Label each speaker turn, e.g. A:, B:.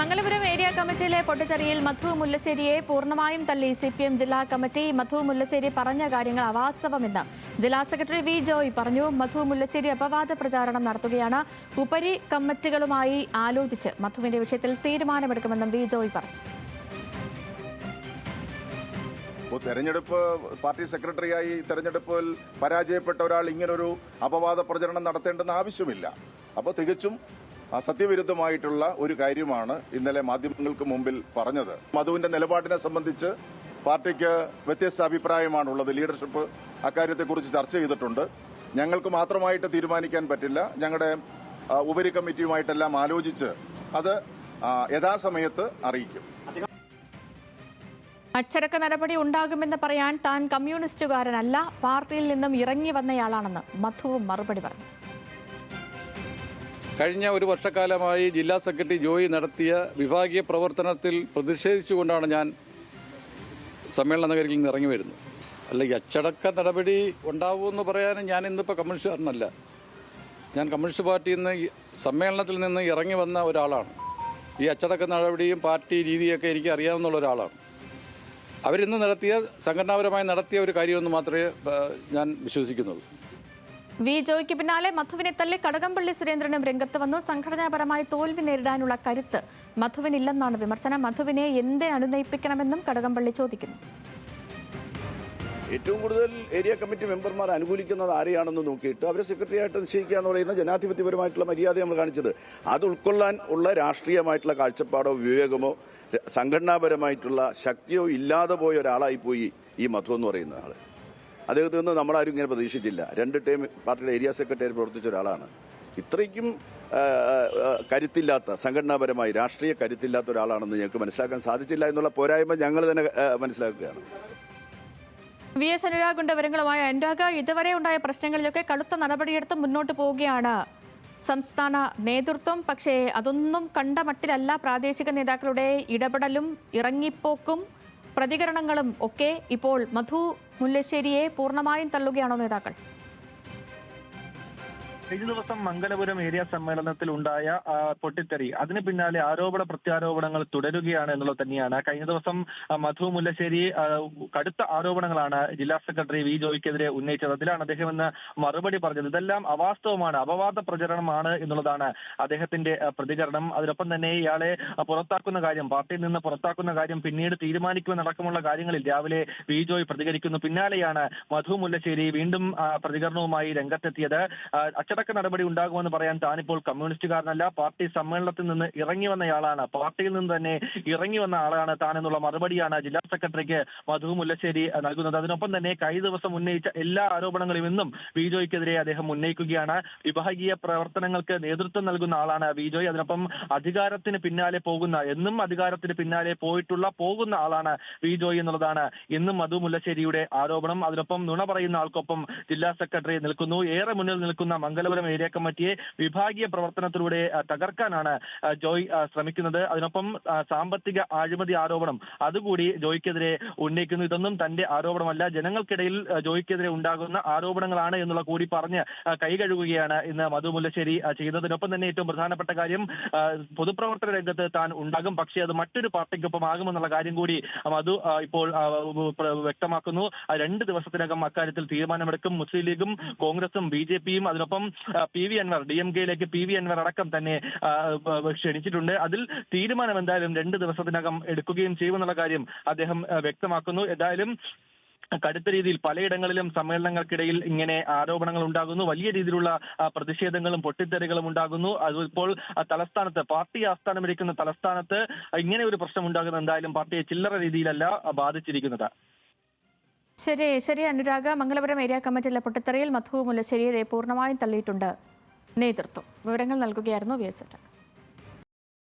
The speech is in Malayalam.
A: മംഗലപുരം ഏരിയ കമ്മിറ്റിയിലെ പൊട്ടിത്തെറിയിൽ മധു മുല്ലശ്ശേരിയെ പൂർണമായും തള്ളി. സി പി എം ജില്ലാ കമ്മിറ്റി മധു മുല്ലശ്ശേരി പറഞ്ഞ കാര്യങ്ങൾ അവാസ്തവമെന്ന് ജില്ലാ സെക്രട്ടറി വി ജോയ് പറഞ്ഞു. മധു മുല്ലശ്ശേരി അപവാദ പ്രചാരണം നടത്തുകയാണ്. ഉപരി കമ്മിറ്റികളുമായി ആലോചിച്ച് മധുവിന്റെ വിഷയത്തിൽ തീരുമാനമെടുക്കുമെന്നും വി ജോയ് പറഞ്ഞു.
B: ഇപ്പോൾ തെരഞ്ഞെടുപ്പ് പാർട്ടി സെക്രട്ടറിയായി തെരഞ്ഞെടുപ്പിൽ പരാജയപ്പെട്ട ഒരാൾ ഇങ്ങനൊരു അപവാദ പ്രചരണം നടത്തേണ്ടെന്ന് ആവശ്യമില്ല. അപ്പോൾ തികച്ചും സത്യവിരുദ്ധമായിട്ടുള്ള ഒരു കാര്യമാണ് ഇന്നലെ മാധ്യമങ്ങൾക്ക് മുമ്പിൽ പറഞ്ഞത്. മധുവിന്റെ നിലപാടിനെ സംബന്ധിച്ച് പാർട്ടിക്ക് വ്യത്യസ്ത അഭിപ്രായമാണുള്ളത്. ലീഡർഷിപ്പ് അക്കാര്യത്തെക്കുറിച്ച് ചർച്ച ചെയ്തിട്ടുണ്ട്. ഞങ്ങൾക്ക് മാത്രമായിട്ട് തീരുമാനിക്കാൻ പറ്റില്ല. ഞങ്ങളുടെ ഉപരി കമ്മിറ്റിയുമായിട്ടെല്ലാം ആലോചിച്ച് അത് യഥാസമയത്ത് അറിയിക്കും.
A: അച്ചടക്ക നടപടി ഉണ്ടാകുമെന്ന് പറയാൻ താൻ കമ്മ്യൂണിസ്റ്റുകാരനല്ല പാർട്ടിയിൽ നിന്നും ഇറങ്ങി വന്നയാളാണെന്ന് മധുവും മറുപടി പറഞ്ഞു.
C: കഴിഞ്ഞ ഒരു വർഷക്കാലമായി ജില്ലാ സെക്രട്ടറി ജോയി നടത്തിയ വിഭാഗീയ പ്രവർത്തനത്തിൽ പ്രതിഷേധിച്ചുകൊണ്ടാണ് ഞാൻ സമ്മേളന നഗരിയിൽ നിന്ന് ഇറങ്ങി വരുന്നത്. അല്ലെങ്കിൽ അച്ചടക്ക നടപടി ഉണ്ടാവുമെന്ന് പറയാനും ഞാൻ ഇന്നിപ്പോൾ കമ്മ്യൂണിസ്റ്റുകാരനല്ല. ഞാൻ കമ്മ്യൂണിസ്റ്റ് പാർട്ടിയിൽ നിന്ന് സമ്മേളനത്തിൽ നിന്ന് ഇറങ്ങി വന്ന ഒരാളാണ്. ഈ അച്ചടക്ക നടപടിയും പാർട്ടി രീതിയൊക്കെ എനിക്ക് അറിയാവുന്ന ഒരാളാണ്. അവരിന്ന് നടത്തിയ സംഘടനാപരമായി നടത്തിയ ഒരു കാര്യമെന്ന് മാത്രമേ ഞാൻ വിശ്വസിക്കുന്നുള്ളൂ.
A: വി ജോയ്ക്ക് പിന്നാലെ മധുവിനെ തള്ളി കടകംപള്ളി സുരേന്ദ്രനും രംഗത്ത് വന്നു. സംഘടനാപരമായി തോൽവി നേരിടാനുള്ള കരുത്ത് മധുവിനില്ലെന്നാണ് വിമർശനം. മധുവിനെ എന്ത് അനുനയിപ്പിക്കണമെന്നും കടകംപള്ളി ചോദിക്കുന്നു.
D: ഏറ്റവും കൂടുതൽ ഏരിയ കമ്മിറ്റി മെമ്പർമാർ അനുകൂലിക്കുന്നത് ആരെയാണെന്ന് നോക്കിയിട്ട് അവരെ സെക്രട്ടറിയായിട്ട് നിശ്ചയിക്കുക എന്ന് പറയുന്ന ജനാധിപത്യപരമായിട്ടുള്ള മര്യാദ നമ്മൾ കാണിച്ചത്. അത് ഉൾക്കൊള്ളാൻ ഉള്ള രാഷ്ട്രീയമായിട്ടുള്ള കാഴ്ചപ്പാടോ വിവേകമോ സംഘടനാപരമായിട്ടുള്ള ശക്തിയോ ഇല്ലാതെ പോയ ഒരാളായി പോയി ഈ മധു എന്ന് പറയുന്ന ആൾ. അദ്ദേഹത്തിൽ നിന്ന് നമ്മളാരും ഇങ്ങനെ പ്രതീക്ഷിച്ചില്ല. രണ്ട് ടൈം പാർട്ടിയുടെ ഏരിയ സെക്രട്ടറി പ്രവർത്തിച്ച ഒരാളാണ്. ഇത്രയ്ക്കും കരുത്തില്ലാത്ത സംഘടനാപരമായി രാഷ്ട്രീയ കരുത്തില്ലാത്ത ഒരാളാണെന്ന് ഞങ്ങൾക്ക് മനസ്സിലാക്കാൻ സാധിച്ചില്ല എന്നുള്ള പോരായ്മ ഞങ്ങൾ തന്നെ മനസ്സിലാക്കുകയാണ്.
A: വി എസ് അനുരാഗിന്റെ വിവരങ്ങളുമായ അനുരാഗ്. ഇതുവരെ ഉണ്ടായ പ്രശ്നങ്ങളിലൊക്കെ കടുത്ത നടപടിയെടുത്ത് മുന്നോട്ട് പോവുകയാണ്. സംസ്ഥാന നേതൃത്വം പക്ഷേ അതൊന്നും കണ്ട മട്ടിലല്ല. പ്രാദേശിക നേതാക്കളുടെ ഇടപെടലും ഇറങ്ങിപ്പോക്കും പ്രതികരണങ്ങളും ഒക്കെ ഇപ്പോൾ മധു മുല്ലശ്ശേരിയെ പൂർണമായും തള്ളുകയാണോ നേതാക്കൾ?
E: കഴിഞ്ഞ ദിവസം മംഗലപുരം ഏരിയ സമ്മേളനത്തിൽ ഉണ്ടായ പൊട്ടിത്തെറി. അതിന് പിന്നാലെ ആരോപണ പ്രത്യാരോപണങ്ങൾ തുടരുകയാണ് എന്നുള്ളത് തന്നെയാണ്. കഴിഞ്ഞ ദിവസം മധു മുല്ലശ്ശേരി കടുത്ത ആരോപണങ്ങളാണ് ജില്ലാ സെക്രട്ടറി വി ജോയ്ക്കെതിരെ ഉന്നയിച്ചത്. അതിലാണ് അദ്ദേഹം ഇന്ന് മറുപടി പറഞ്ഞത്. ഇതെല്ലാം അവാസ്തവമാണ്. അപവാദ പ്രചരണമാണ് എന്നുള്ളതാണ് അദ്ദേഹത്തിന്റെ പ്രതികരണം. അതിനൊപ്പം തന്നെ ഇയാളെ പുറത്താക്കുന്ന കാര്യം പാർട്ടിയിൽ നിന്ന് പുറത്താക്കുന്ന കാര്യം പിന്നീട് തീരുമാനിക്കുമെന്നടക്കമുള്ള കാര്യങ്ങളിൽ രാവിലെ വി ജോയ് പ്രതികരിക്കുന്നു. പിന്നാലെയാണ് മധു മുല്ലശ്ശേരി വീണ്ടും പ്രതികരണവുമായി രംഗത്തെത്തിയത്. ആ, അച്ചടക്ക നടപടി ഉണ്ടാകുമെന്ന് പറയാൻ താനിപ്പോൾ കമ്മ്യൂണിസ്റ്റുകാരനല്ല പാർട്ടി സമ്മേളനത്തിൽ നിന്ന് ഇറങ്ങി വന്നയാളാണ്. പാർട്ടിയിൽ നിന്ന് തന്നെ ഇറങ്ങി വന്ന ആളാണ് താൻ എന്നുള്ള മറുപടിയാണ് ജില്ലാ സെക്രട്ടറിക്ക് മധു മുല്ലശ്ശേരി നൽകുന്നത്. അതിനൊപ്പം തന്നെ കഴിഞ്ഞ ദിവസം ഉന്നയിച്ച എല്ലാ ആരോപണങ്ങളും ഇന്നും വിജോയ്ക്കെതിരെ അദ്ദേഹം ഉന്നയിക്കുകയാണ്. വിഭാഗീയ പ്രവർത്തനങ്ങൾക്ക് നേതൃത്വം നൽകുന്ന ആളാണ് ബിജോയ് അതിനൊപ്പം അധികാരത്തിന് പിന്നാലെ പോകുന്ന എന്നും അധികാരത്തിന് പിന്നാലെ പോയിട്ടുള്ള പോകുന്ന ആളാണ് വിജോയ് എന്നുള്ളതാണ് ഇന്നും മധു മുല്ലശ്ശേരിയുടെ ആരോപണം. അതിനൊപ്പം നുണ പറയുന്ന ആൾക്കൊപ്പം ജില്ലാ സെക്രട്ടറി നിൽക്കുന്നു. ഏറെ മുന്നിൽ നിൽക്കുന്ന മംഗലപുരം ഏരിയ കമ്മിറ്റിയെ വിഭാഗീയ പ്രവർത്തനത്തിലൂടെ തകർക്കാനാണ് ജോയ് ശ്രമിക്കുന്നത്. അതിനൊപ്പം സാമ്പത്തിക അഴിമതി ആരോപണം അതുകൂടി ജോയ്ക്കെതിരെ ഉന്നയിക്കുന്നു. ഇതൊന്നും തന്റെ ആരോപണമല്ല. ജനങ്ങൾക്കിടയിൽ ജോയ്ക്കെതിരെ ഉണ്ടാകുന്ന ആരോപണങ്ങളാണ് എന്നുള്ള കൂടി പറഞ്ഞ് കൈകഴുകുകയാണ് ഇന്ന് മധു മുല്ലശ്ശേരി ചെയ്യുന്നതിനൊപ്പം തന്നെ ഏറ്റവും പ്രധാനപ്പെട്ട കാര്യം പൊതുപ്രവർത്തന രംഗത്ത് താൻ ഉണ്ടാകും. പക്ഷേ അത് മറ്റൊരു പാർട്ടിക്കൊപ്പം ആകുമെന്നുള്ള കാര്യം കൂടി മധു ഇപ്പോൾ വ്യക്തമാക്കുന്നു. രണ്ട് ദിവസത്തിനകം അക്കാര്യത്തിൽ തീരുമാനമെടുക്കും. മുസ്ലിം ലീഗും കോൺഗ്രസും ബി ജെ പിയും അതിനൊപ്പം P V Anvar D M കെയിലേക്ക് പി വി അൻവർ അടക്കം തന്നെ ക്ഷണിച്ചിട്ടുണ്ട്. അതിൽ തീരുമാനം എന്തായാലും രണ്ട് ദിവസത്തിനകം എടുക്കുകയും ചെയ്യുമെന്നുള്ള കാര്യം അദ്ദേഹം വ്യക്തമാക്കുന്നു. ഏതായാലും കടുത്ത രീതിയിൽ പലയിടങ്ങളിലും സമ്മേളനങ്ങൾക്കിടയിൽ ഇങ്ങനെ ആരോപണങ്ങൾ ഉണ്ടാകുന്നു. വലിയ രീതിയിലുള്ള പ്രതിഷേധങ്ങളും പൊട്ടിത്തെറികളും ഉണ്ടാകുന്നു. അതിപ്പോൾ തലസ്ഥാനത്ത് പാർട്ടി ആസ്ഥാനം ഇരിക്കുന്ന തലസ്ഥാനത്ത് ഇങ്ങനെ ഒരു പ്രശ്നം ഉണ്ടാകുന്നത് എന്തായാലും പാർട്ടിയെ ചില്ലറ രീതിയിലല്ല ബാധിച്ചിരിക്കുന്നത്.
A: ശരി ശരി അനുരാഗ. മംഗലപുരം ഏരിയ കമ്മിറ്റിയിലെ പൊട്ടിത്തെറിയിൽ മധു മുല്ലശ്ശേരിയെ പൂർണമായും തള്ളിയിട്ടുണ്ട്. നേതൃത്വം. വിവരങ്ങൾ നൽകുകയായിരുന്നു വി എസ്